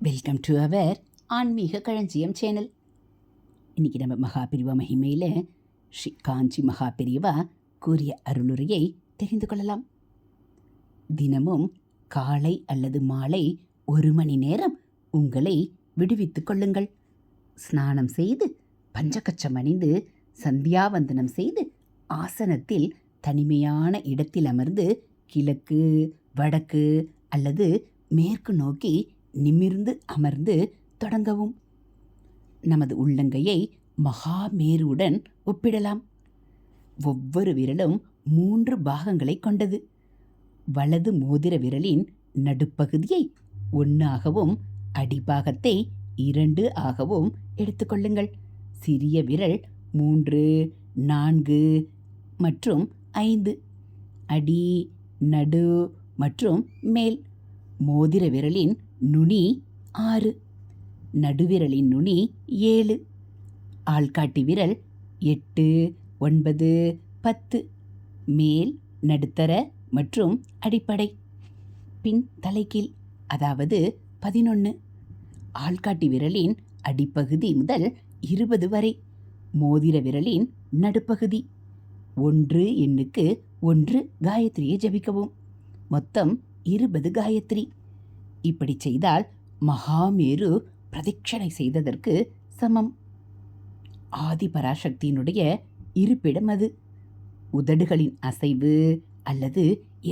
Welcome to our ஆன்மீக களஞ்சியம் channel இன்னைக்கு நம்ம மகாபிரிவா மகிமையில் ஸ்ரீ காஞ்சி மகாபிரிவா கூறிய அருளுரையை தெரிந்து கொள்ளலாம். தினமும் காலை அல்லது மாலை ஒரு மணி நேரம் உங்களை விடுவித்துக் கொள்ளுங்கள். ஸ்நானம் செய்து பஞ்சகச்சம் அணிந்து சந்தியாவந்தனம் செய்து ஆசனத்தில் தனிமையான இடத்தில் அமர்ந்து கிழக்கு வடக்கு அல்லது மேற்கு நோக்கி நிமிர்ந்து அமர்ந்து தொடங்கவும். நமது உள்ளங்கையை மகாமேருவுடன் ஒப்பிடலாம். ஒவ்வொரு விரலும் மூன்று பாகங்களை கொண்டது. வலது மோதிர விரலின் நடுப்பகுதியை ஒன்றாகவும் அடிபாகத்தை இரண்டு ஆகவும் எடுத்துக்கொள்ளுங்கள் சிறிய விரல் மூன்று நான்கு மற்றும் ஐந்து. அடி நடு மற்றும் மேல். மோதிர விரலின் நுனி ஆறு நடுவிரலின் நுனி ஏழு ஆள்காட்டி விரல் எட்டு ஒன்பது பத்து மேல் நடுத்தர மற்றும் அடிப்படை. பின் தலைகீழ் அதாவது பதினொன்று ஆள்காட்டி விரலின் அடிப்பகுதி முதல் இருபது வரை மோதிர விரலின் நடுப்பகுதி. ஒன்று எண்ணுக்கு ஒன்று காயத்ரியை ஜபிக்கவும். மொத்தம் இருபது காயத்ரி. இப்படி செய்தால் மகாமேரு பிரதட்சணை செய்ததற்கு சமம். ஆதிபராசக்தியினுடைய இருப்பிடம் அது. உதடுகளின் அசைவு அல்லது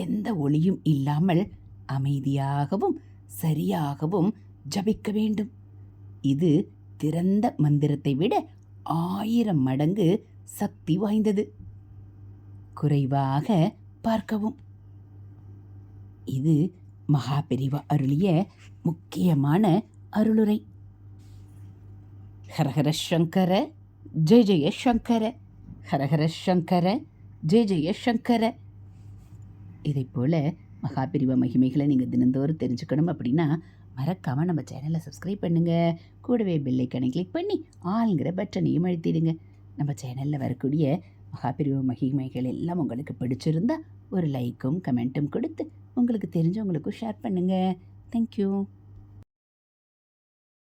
எந்த ஒளியும் இல்லாமல் அமைதியாகவும் சரியாகவும் ஜபிக்க வேண்டும். இது திறந்த மந்திரத்தை விட ஆயிரம் மடங்கு சக்தி வாய்ந்தது. குறைவாக பார்க்கவும். இது மகாபெரிவா அருளிய முக்கியமான அருளுரை. ஹரஹர சங்கர ஜெய ஜெய சங்கர ஹரஹர சங்கர ஜெய ஜெய சங்கர. இதை போல் மகாபிரிவா மகிமைகளை நீங்கள் தினந்தோறும் தெரிஞ்சுக்கணும் அப்படின்னா மறக்காமல் நம்ம சேனலை சப்ஸ்கிரைப் பண்ணுங்கள் கூடவே பெல்லைக்கனை கிளிக் பண்ணி ஆளுங்கிற பட்டனையும் அழுத்திடுங்க. நம்ம சேனலில் வரக்கூடிய மகாபிரிவு மகிமைகள் எல்லாம் உங்களுக்கு பிடிச்சிருந்தா ஒரு லைக்கும் கமெண்ட்டும் கொடுத்து உங்களுக்கு தெரிஞ்சவங்களுக்கும் ஷேர் பண்ணுங்கள் தேங்க்யூ